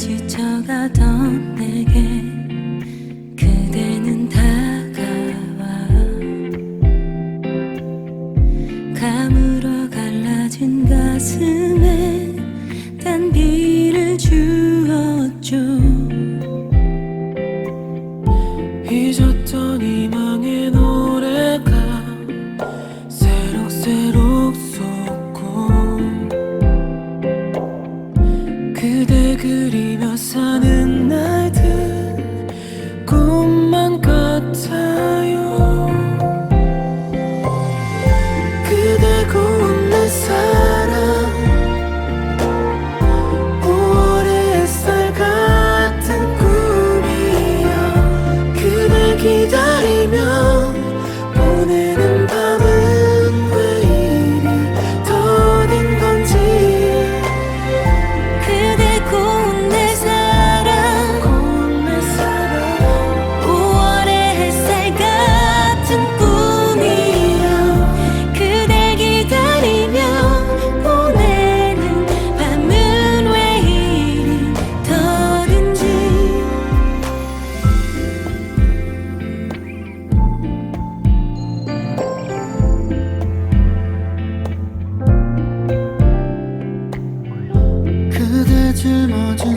지쳐가던 내게 그대는 다가와. 감으로 갈라진 가슴에 단비를 주었죠.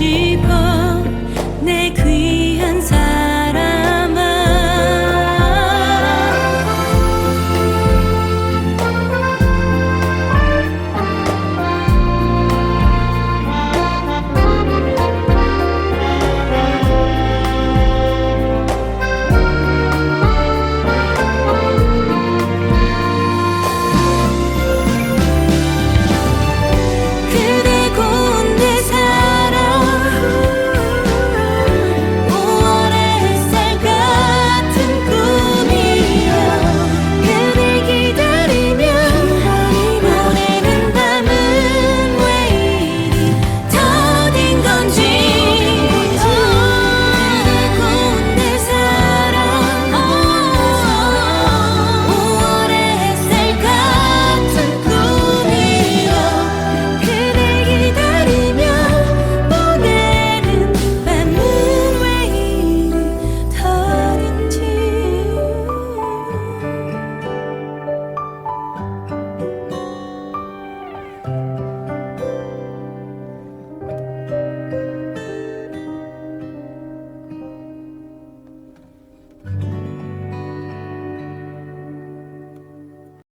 期盼